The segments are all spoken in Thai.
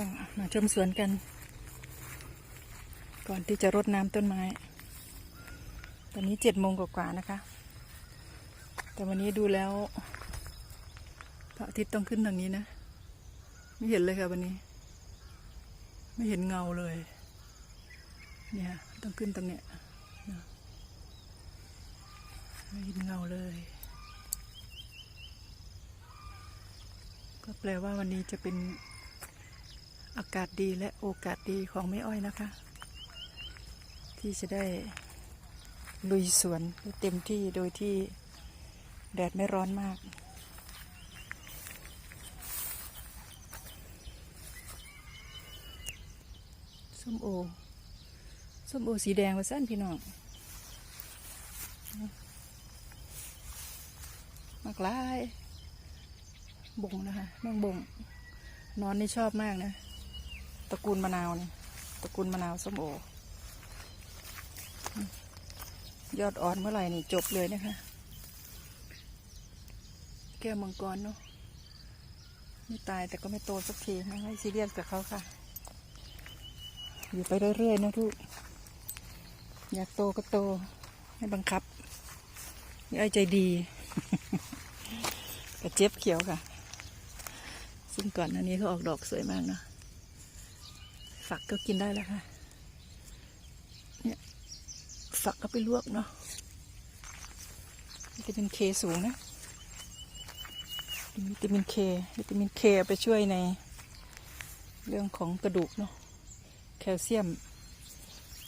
ก็มาชมสวนกัน ก่อนที่จะรดน้ำต้นไม้ ตอนนี้เจ็ดโมงกว่าๆนะคะ แต่วันนี้ดูแล้วพระอาทิตย์ต้องขึ้นทางนี้นะ ไม่เห็นเลยค่ะวันนี้ ไม่เห็นเงาเลย เนี่ยต้องขึ้นตรงเนี้ยไม่เห็นเงาเลย ก็แปลว่าวันนี้จะเป็น อากาศดีและโอกาสดีของแม่อ้อยนะคะ ที่จะได้ลุยสวนเต็มที่โดยที่แดดไม่ร้อนมาก ส้มโอ ส้มโอสีแดงว่าสั้นพี่น้องมากลายบ่งนะคะแมงบ่งนอนนี่ชอบมากนะ ตระกูลมะนาวนี่ตระกูลมะนาวส้มโอ ยอดอ่อนเมื่อไหร่นี่จบเลยนะคะ แก้วมังกรเนาะไม่ตายแต่ก็ไม่โตสักทีไม่ให้ซีเรียสกับเขาค่ะ อยู่ไปเรื่อยๆนะทุกอยากโตก็โต ไม่บังคับนี่ไอ้ใจดี กระเจี๊ยบเขียวค่ะ ซึ่งก่อนหน้านี้เขาออกดอกสวยมากเนาะ ฝักก็กินได้แล้วค่ะ เนี่ยฝักก็ไปลวกเนาะวิตามินเคสูงนะ วิตามินเค วิตามินเคเอาไปช่วยในเรื่องของกระดูกเนาะ แคลเซียม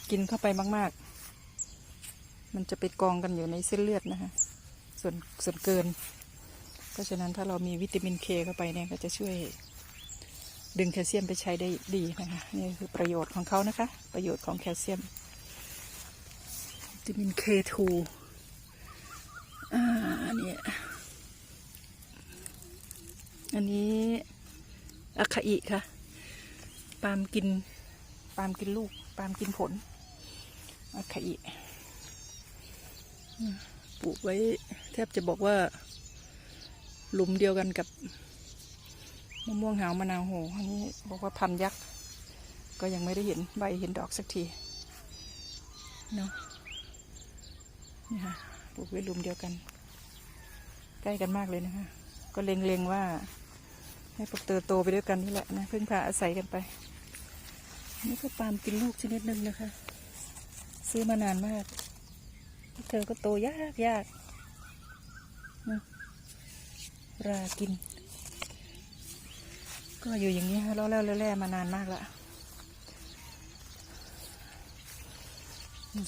กินเข้าไปมาก ๆ มันจะไปกองกันอยู่ในเส้นเลือดนะคะ ส่วนส่วนเกิน เพราะฉะนั้นถ้าเรามีวิตามินเคเข้าไปเนี่ยก็จะช่วย ดึงแคลเซียมไปใช้ได้ดีนะคะ นี่คือประโยชน์ของเขานะคะ ประโยชน์ของแคลเซียมวิตามินเคทูอ่าอันนี้อันนี้อะคาอิค่ะ ปาล์มกิน ปาล์มกินลูก ปาล์มกินผลอะคาอิปลูกไว้แทบจะบอกว่าหลุมเดียวกันกับ มะม่วงหาวมะนาวโหอันนี้บอกว่าพันยักษ์ ก็ยังไม่ได้เห็นใบเห็นดอกสักทีเนาะนี่ค่ะปลูกไว้ลุมเดียวกัน ใกล้กันมากเลยนะคะ ก็เล็งๆว่า ให้พวกเติบโตไปด้วยกันนี่แหละนะพึ่งพาอาศัยกันไป นี่ก็ปาล์มกินลูกชนิดหนึ่งนะคะ ซื้อมานานมากเธอก็โตยากยาก รากิน ก็อยู่อย่างนี้ค่ะแล้วแล้วแล่มานานมากละ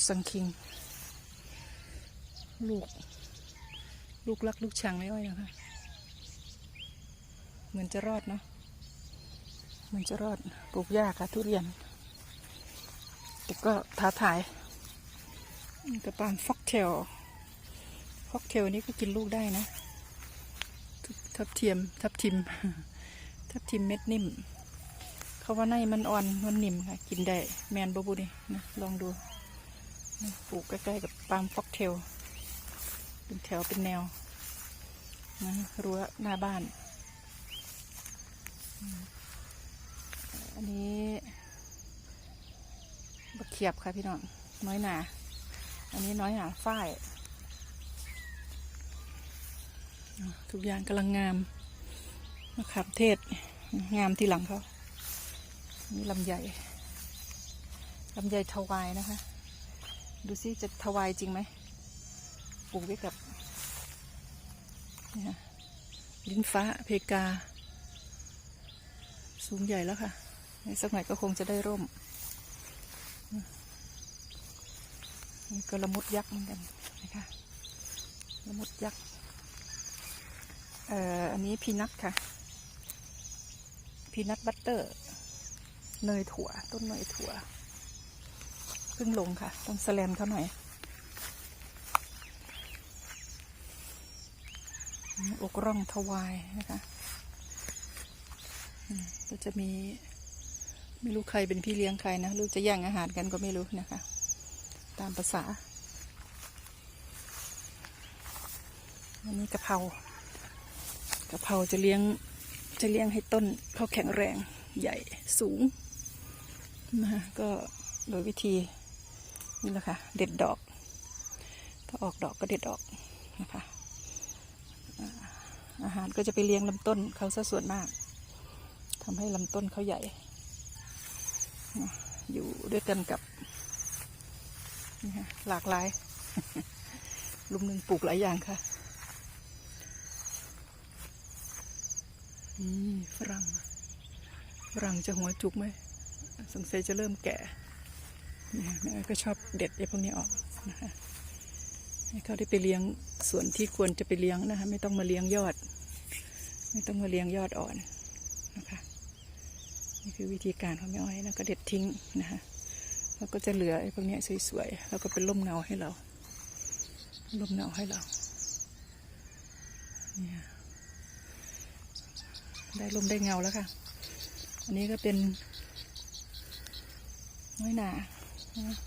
สังคิง ลูก ลูกรักลูกชังไม่อ้อยนะคะเหมือนจะรอดเนาะเหมือนจะรอดปลูกยากค่ะทุเรียนแต่ก็ท้าทายกระปาล์มฟอกเทลฟอกเทลนี่ก็กินลูกได้นะ ทับเทียมทับทิม ทับทิมเม็ดนิ่ม เขาว่าในมันอ่อนมันนิ่มค่ะ กินได้แมนบบุนี่นะลองดูปลูกใกล้ๆกับปาล์มฟอกเทลเป็นแถวเป็นแนวนะรั้วหน้าบ้าน อันนี้บักเขียบค่ะพี่น้องน้อยหนา อันนี้น้อยหนาฝ้าย ทุกอย่างกำลังงาม มะขามเทศ งามที่หลังเขา นี่ลำใหญ่ลำใหญ่ทวายนะคะ ดูซิจะทวายจริงไหมปลูกไว้กับนี่ยลิ้นฟ้าเพกา สูงใหญ่แล้วค่ะในสักหน่อยก็คงจะได้ร่มนี่ก็ละมุดยักษ์เหมือนกันนะคะละมุดยักษ์เอ่ออันนี้พีนัทค่ะ พีนัทบัตเตอร์ เนยถั่ว ต้นเนยถั่วเพิ่งลงค่ะ ต้องแสแลนเขาหน่อยอกร่องทวายนะคะก็จะมี ไม่รู้ใครเป็นพี่เลี้ยงใครนะลูกจะแย่งอาหารกันก็ไม่รู้นะคะ ตามภาษาอันนี้กะเพรากะเพราจะเลี้ยง จะเลี้ยงให้ต้นเขาแข็งแรงใหญ่สูงนะคะก็โดยวิธีนี่แหละค่ะ เด็ดดอก ถ้าออกดอกก็เด็ดออกนะคะอาหารก็จะไปเลี้ยงลำต้นเขาซะส่วนมากทำให้ลำต้นเขาใหญ่ อยู่ด้วยกันกับหลากหลายลุมหนึ่งปลูกหลายอย่างค่ะ นี่ฝรั่งฝรั่งจะหัวจุกไหมสงสัยจะเริ่มแก่นี่ค่ะแม่ก็ชอบเด็ดไอ้พวกนี้ออกนะคะให้เขาได้ไปเลี้ยงส่วนที่ควรจะไปเลี้ยงนะคะไม่ต้องมาเลี้ยงยอด ไม่ต้องมาเลี้ยงยอดอ่อนนะคะนี่คือวิธีการของแม่อ้อยนะก็เด็ดทิ้งนะคะแล้วก็จะเหลือไอ้พวกนี้สวยๆแล้วก็เป็นร่มเงาให้เราร่มเงาให้เราเนี่ย ได้ร่มได้เงาแล้วค่ะ อันนี้ก็เป็นน้อยหนานะ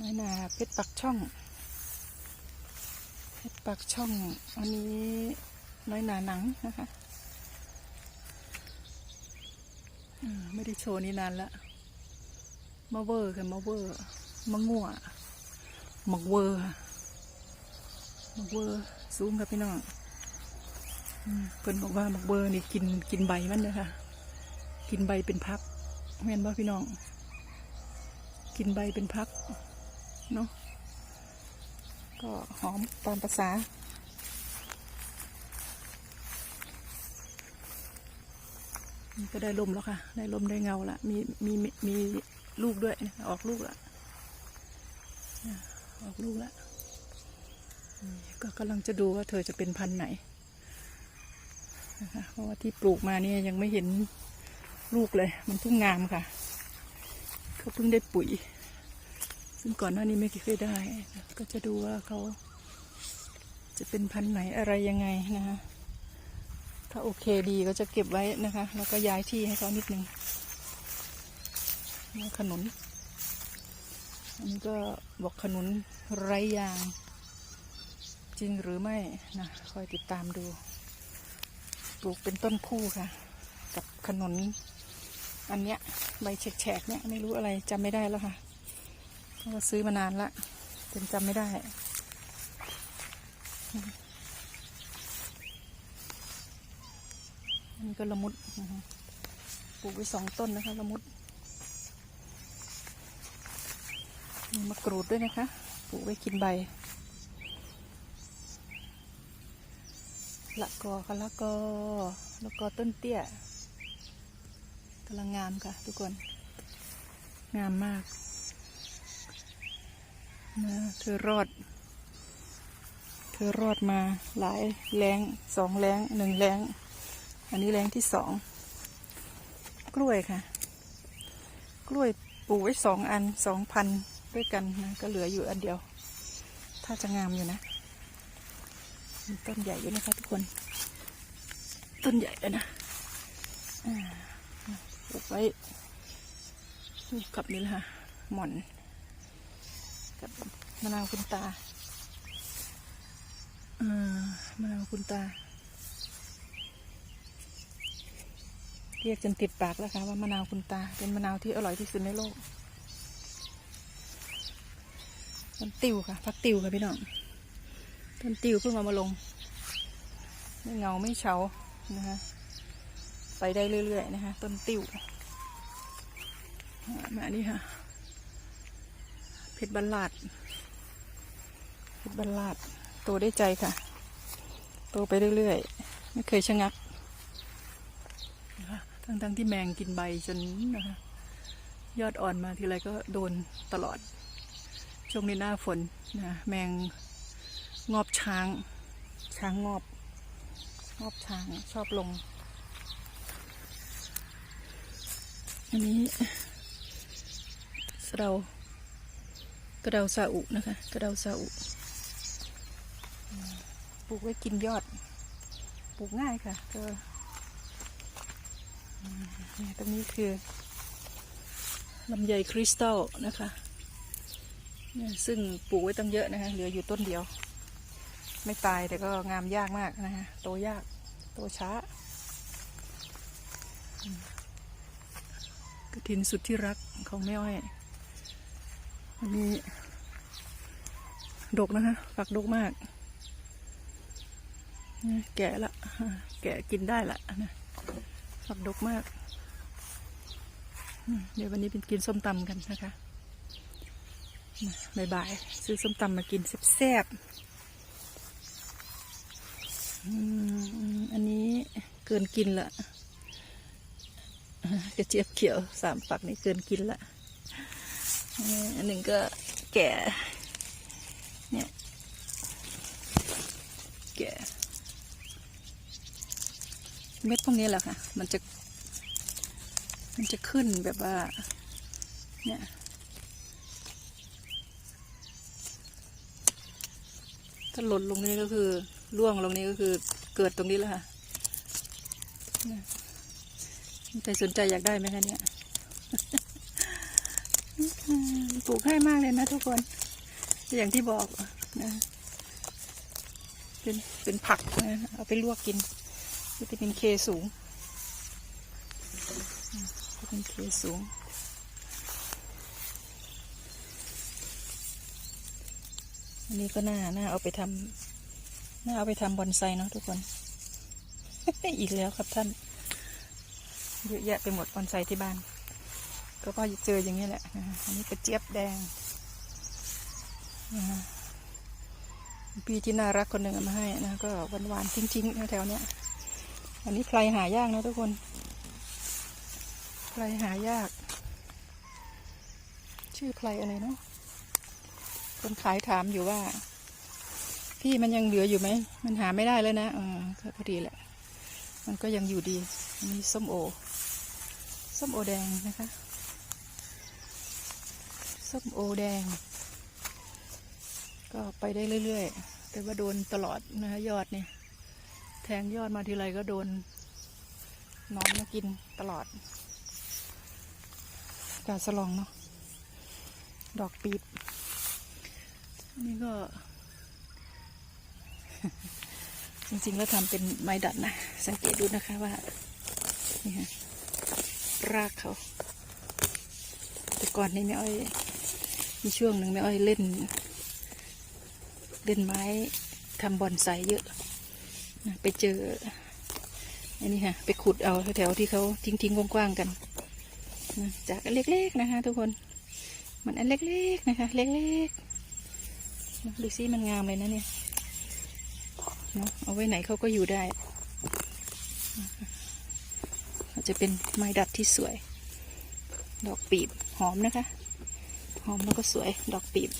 น้อยหนาเพชรปักช่องเพชรปักช่อง อันนี้น้อยหนาหนังนะคะไม่ได้โชว์นี่นานละมาเวอร์ค่ะมาเวอร์มางัวมักเวอร์ค่ะมักเวอร์สูงครับพี่น้อง เพิ่นบอกว่ามักเวอร์นี่กินกินใบมันเลยค่ะ กินใบเป็นพักแม่นบ่พี่น้อง กินใบเป็นพักเนาะก็หอมตามภาษาก็ได้ลมแล้วค่ะ ได้ลมได้เงาละมีมีมีลูกด้วยออกลูกละออกลูกละก็กำลังจะดูว่าเธอจะเป็นพันธุ์ไหน นะคะเพราะว่าที่ปลูกมาเนี่ยยังไม่เห็นลูกเลย มันเพิ่งงามค่ะเขาเพิ่งได้ปุ๋ย ซึ่งก่อนหน้านี้ไม่เคยได้ ก็จะดูว่าเขาจะเป็นพันธุ์ไหนอะไรยังไงนะคะถ้าโอเคดีก็จะเก็บไว้นะคะ แล้วก็ย้ายที่ให้เขานิดนึงนขนุนอันนี้ก็บอกขนุนไรยาง จริงหรือไม่นะคอยติดตามดู ปลูกเป็นต้นคู่ค่ะ กับขนุนอันเนี้ยใบแฉกๆเนี่ยไม่รู้อะไรจำไม่ได้แล้วค่ะเพราะว่าซื้อมานานละจนจำไม่ได้ อันนี้ก็ละมุดปลูกไว้สองต้นนะคะละมุดมีมะกรูดด้วยนะคะ ปลูกไว้กินใบ ละกอค่ะละกอละกอต้นเตี้ยกำลังงามค่ะ ทุกคน งามมากนะเธอรอด เธอรอดมาหลายแรงสองแรงหนึ่งแรงอันนี้แรงที่สองกล้วยค่ะ กล้วยปลูกไว้สองอันสองพันด้วยกันนะก็เหลืออยู่อันเดียว ถ้าจะงามอยู่นะ มีต้นใหญ่อยู่นะคะทุกคน ต้นใหญ่เลยนะอ่าปลูกไว้คู่กับนี่แหละค่ะหม่อน กับมะนาวคุณตาอ่ามะนาวคุณตา เรียกจนติดปากแล้วค่ะว่ามะนาวคุณตา เป็นมะนาวที่อร่อยที่สุดในโลกต้นติวค่ะพักติวค่ะพี่น้อง ต้นติวเพิ่งเอามาลง ไม่เงาไม่เฉานะคะไปได้เรื่อยๆนะคะต้นติวมานี่ค่ะ เพชรบัลลาดเพชรบัลลาดโตได้ใจค่ะ โตไปเรื่อยๆ ไม่เคยชะงักนะคะทั้งทั้งๆที่แมงกินใบจนนะคะยอดอ่อนมาทีไรก็โดนตลอด ช่วงนี้หน้าฝนนะแมง งอบช้าง ช้างงอบ งอบช้างชอบลง อันนี้สะเดากระเดาซาอุนะคะ กระเดาซาอุ ปลูกไว้กินยอด ปลูกง่ายค่ะ ก็นี่ตรงนี้คือลำไยคริสตัลนะคะนี่ซึ่งปลูกไว้ตั้งเยอะนะคะ เหลืออยู่ต้นเดียว ไม่ตายแต่ก็งามยากมากนะคะโตยากโตช้า กระถินสุดที่รักของแม่อ้อยอันนี้ดกนะคะฝักดกมาก แก่ละ แก่กินได้ละนะฝักดกมาก เดี๋ยววันนี้เป็นกินส้มตำกันนะคะบ่ายๆซื้อส้มตำมากินแซ่บๆอืมอันนี้เกินกินละกระเจี๊ยบเขียวสามฝักนี่เกินกินละอันหนึ่งก็แก่เนี่ยแก่เม็ดพวกนี้แหละค่ะ มันจะ มันจะขึ้นแบบว่า เนี่ยถ้าหล่นลงนี้ก็คือร่วงลงนี้ก็คือเกิดตรงนี้แล้วค่ะ ใครสนใจอยากได้ไหมคะเนี่ยปลูกให้มากเลยนะทุกคน อย่างที่บอกนะเป็นเป็นผักนะเอาไปลวกกินวิตามินเคสูงวิตามินเคสูงอันนี้ก็น่าน่าเอาไปทำน่าเอาไปทำบอนไซเนาะทุกคน อีกแล้วครับท่าน เยอะแยะไปหมดบอนไซที่บ้าน ก็พอเจออย่างนี้แหละนะคะอันนี้กระเจี๊ยบแดงนะคะพี่ที่น่ารักคนหนึ่งมาให้นะก็หวานๆทิ้งๆแถวๆเนี้ยอันนี้ไพลหายากนะทุกคนไพลหายาก ชื่อไพลอะไรเนาะคนขายถามอยู่ว่า พี่มันยังเหลืออยู่ไหม มันหาไม่ได้แล้วนะเออพอดีแหละ มันก็ยังอยู่ดีอันนี้ส้มโอ ส้มโอแดงนะคะ ส้มโอแดง ก็ไปได้เรื่อยๆ แต่ว่าโดนตลอดนะคะยอดเนี่ย แทงยอดมาทีไรก็โดนหนอนมากินตลอด กาสลองเนาะ ดอกปีบ นี่ก็ จริงๆแล้วทำเป็นไม้ดัดนะ สังเกตดูนะคะว่านี่ฮะรากเขา แต่ก่อนนี่แม่อ้อย มีช่วงหนึ่งแม่อ้อยเล่น เล่นไม้ทำบอนไซเยอะไปเจออันนี้ค่ะไปขุดเอาแถวๆที่เขาทิ้งๆกว้างๆกันนะจากอันเล็กๆนะคะ ทุกคน มันอันเล็กๆนะคะ เล็กๆดูซิมันงามเลยนะเนี่ย เนาะเอาไว้ไหนเขาก็อยู่ได้อาจจะเป็นไม้ดัดที่สวย ดอกปีบหอมนะคะ หอมแล้วก็สวยดอกปีบ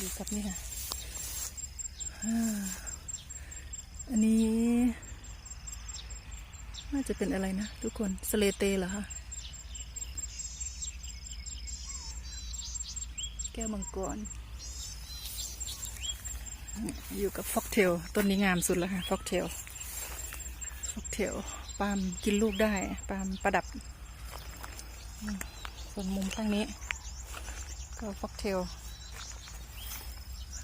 ดูครับนี่ค่ะอันนี้ น่าจะเป็นอะไรนะทุกคนสเลเตเหรอคะ ก้วมังกร อยู่กับฟอกเทลต้นนี้งามสุดแล้วค่ะฟอกเทลฟอกเทลปาล์มกินลูกได้ปาล์มประดับ ส่วนมุมข้างนี้ ก็ฟอกเทล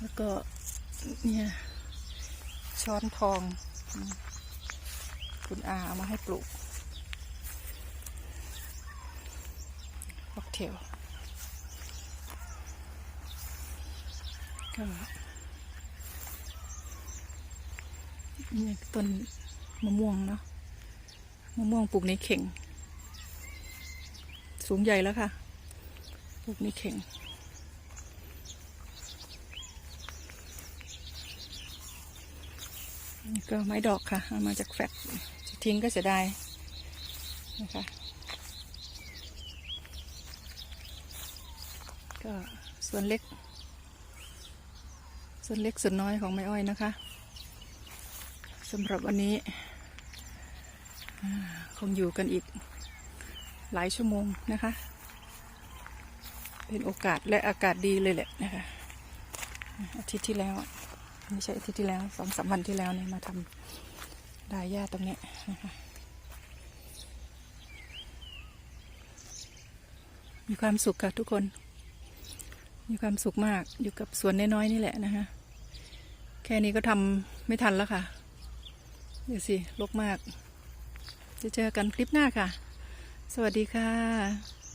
แล้วก็เนี่ยช้อนทอง คุณอาเอามาให้ปลูกค็อกเทล ก็นี่ต้นมะม่วงเนาะมะม่วงปลูกในเข่ง สูงใหญ่แล้วค่ะ ปลูกในเข่ง นี่ก็ไม้ดอกค่ะเอามาจากแฟลตจะทิ้งก็เสียดายนะคะ ก็ส่วนเล็ก ส่วนเล็กส่วนน้อยของไม้อ้อยนะคะสำหรับวันนี้คงอยู่กันอีกหลายชั่วโมงนะคะ เป็นโอกาสและอากาศดีเลยแหละนะคะอาทิตย์ที่แล้วไม่ใช่อาทิตย์ที่แล้วสองสามวันที่แล้วเนี่ยมาทำดายหญ้าตรงนี้นะคะมีความสุขค่ะทุกคน มีความสุขมากอยู่กับสวนน้อยๆนี่แหละนะคะ แค่นี้ก็ทำไม่ทันแล้วค่ะเดี๋ยวสิลกมาก จะเจอกันคลิปหน้าค่ะ สวัสดีค่ะ